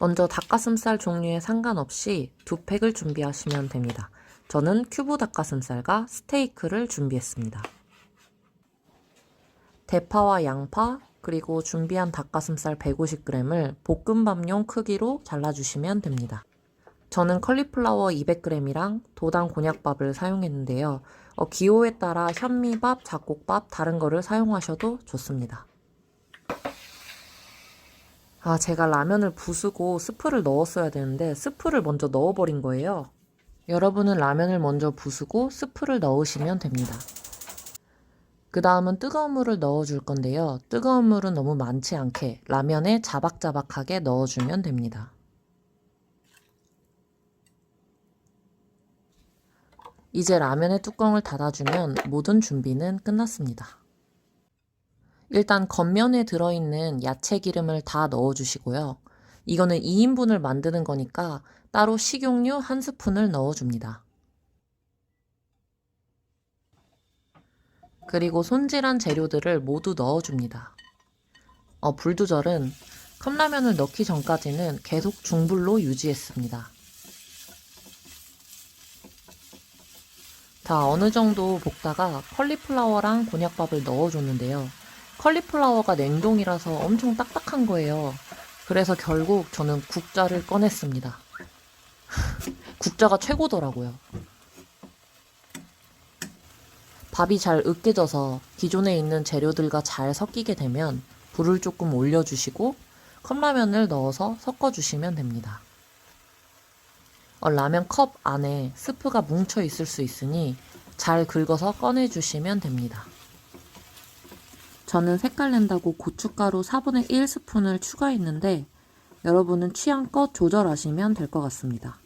먼저 닭가슴살 종류에 상관없이 두 팩을 준비하시면 됩니다. 저는 큐브 닭가슴살과 스테이크를 준비했습니다. 대파와 양파, 그리고 준비한 닭가슴살 150g을 볶음밥용 크기로 잘라주시면 됩니다. 저는 컬리플라워 200g이랑 도당 곤약밥을 사용했는데요. 어, 기호에 따라 현미밥, 잡곡밥, 다른 거를 사용하셔도 좋습니다. 아, 제가 라면을 부수고 스프를 넣었어야 되는데 스프를 먼저 넣어버린 거예요. 여러분은 라면을 먼저 부수고 스프를 넣으시면 됩니다. 그 다음은 뜨거운 물을 넣어줄 건데요. 뜨거운 물은 너무 많지 않게 라면에 자박자박하게 넣어주면 됩니다. 이제 라면의 뚜껑을 닫아주면 모든 준비는 끝났습니다. 일단 겉면에 들어있는 야채 기름을 다 넣어주시고요. 이거는 2인분을 만드는 거니까 따로 식용유 한 스푼을 넣어줍니다. 그리고 손질한 재료들을 모두 넣어줍니다. 어, 불 조절은 컵라면을 넣기 전까지는 계속 중불로 유지했습니다. 자, 어느 정도 볶다가 컬리플라워랑 곤약밥을 넣어줬는데요. 컬리플라워가 냉동이라서 엄청 딱딱한 거예요. 그래서 결국 저는 국자를 꺼냈습니다. 국자가 최고더라고요. 밥이 잘 으깨져서 기존에 있는 재료들과 잘 섞이게 되면 불을 조금 올려주시고 컵라면을 넣어서 섞어주시면 됩니다. 어, 라면 컵 안에 스프가 뭉쳐 있을 수 있으니 잘 긁어서 꺼내주시면 됩니다. 저는 색깔 낸다고 고춧가루 4분의 1 스푼을 추가했는데 여러분은 취향껏 조절하시면 될 것 같습니다.